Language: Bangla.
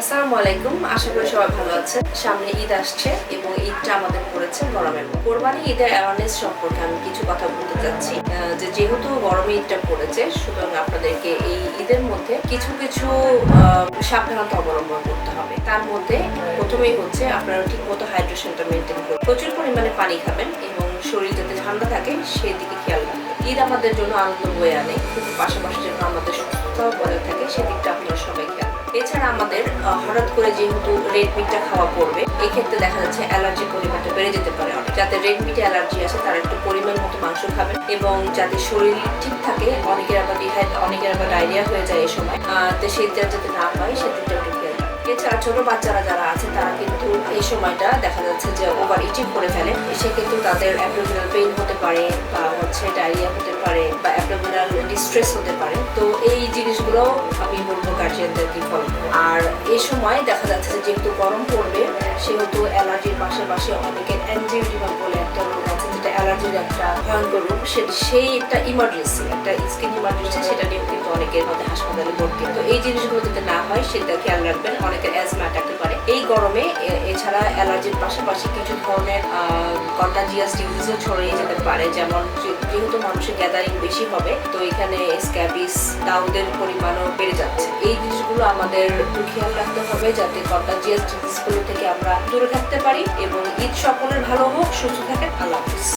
আসসালামু আলাইকুম। আশা করি সবাই ভালো আছেন। সামনে ঈদ আসছে এবং ঈদটা আমাদের পড়েছে গরমের কোরবানি ঈদের অ্যাওয়ারনেস সম্পর্কে আমি কিছু কথা বলতে চাচ্ছি। যে যেহেতু গরমে ঈদটা পড়েছে সুতরাং আপনাদেরকে এই ঈদের মধ্যে কিছু কিছু সাবধানতা অবলম্বন করতে হবে। তার মধ্যে প্রথমেই হচ্ছে আপনারা ঠিক মতো হাইড্রেশনটা মেনটেন করুন। প্রচুর পরিমাণে পানি খাবেন এবং শরীর যাতে ঠান্ডা থাকে সেই দিকে খেয়াল রাখবেন। ঈদ আমাদের জন্য আনন্দ বয়ে আনে। কিন্তু পাশাপাশি যেন আমাদের সুস্থতাও বজায় থাকে, সেদিকটা হঠাৎ করে যেহেতু রেড মিটটা খাওয়া পড়বে এই ক্ষেত্রে দেখা যাচ্ছে অ্যালার্জির পরিমাণটা বেড়ে যেতে পারে অনেক। যাতে রেড মিটে অ্যালার্জি আছে, তারা একটু পরিমাণ মতো মাংস খাবেন এবং যাতে শরীর ঠিক থাকে, অনেকের আবার ডিহাইড অনেকের আবার ডায়রিয়া হয়ে যায় এই সময়। তো সেইটা যাতে না হয় সেদিকটা একটু খেয়াল। এছাড়া ছোট বাচ্চারা যারা আছে, তারা কিন্তু এই সময়টা দেখা যাচ্ছে যে ওভার ইটিং করে ফেলে। সে কিন্তু তাদের অ্যাবডোমিনাল পেইন হতে পারে বা হচ্ছে ডায়রিয়া হতে পারে বা অ্যাবডোমিনাল ডিস্ট্রেস হতে পারে। তো এই জিনিসগুলো আমি বলব গার্জিয়ানদেরকে ফলো আর এই সময় দেখা যাচ্ছে যে যেহেতু গরম পড়বে, সেহেতু অ্যালার্জির পাশাপাশি অনেকের অ্যান্টিবায়োটিক বলে একটা রোগ আছে, যেটা অ্যালার্জির একটা ভয়ঙ্কর রোগ সেই একটা ইমার্জেন্সি একটা স্কিন ইমার্জেন্সি সেটা নিয়ে কিন্তু অনেকের মধ্যে হাসপাতালে ভর্তি। তো এই জিনিসগুলো যদি না হয় সেটা খেয়াল রাখবেন, অনেকের অ্যাজমা থাকতে পারে এই গরমে এ- এছাড়া অ্যালার্জির পাশাপাশি কিছু ধরনের কন্টাজিয়াস ডিজিজও ছড়িয়ে যেতে পারে, যেমন যেহেতু মানুষের গ্যাদারিং বেশি হবে, তো এখানে স্ক্যাবিস দাউদের পরিমাণও বেড়ে যাচ্ছে। এই জিনিসগুলো আমাদের খেয়াল রাখতে হবে যাতে কন্টাজিয়াস ডিজিজগুলো থেকে আমরা দূরে থাকতে পারি এবং ঈদ সকলের ভালো হোক, সুস্থ থাকেন, আল্লাহ হাফিজ।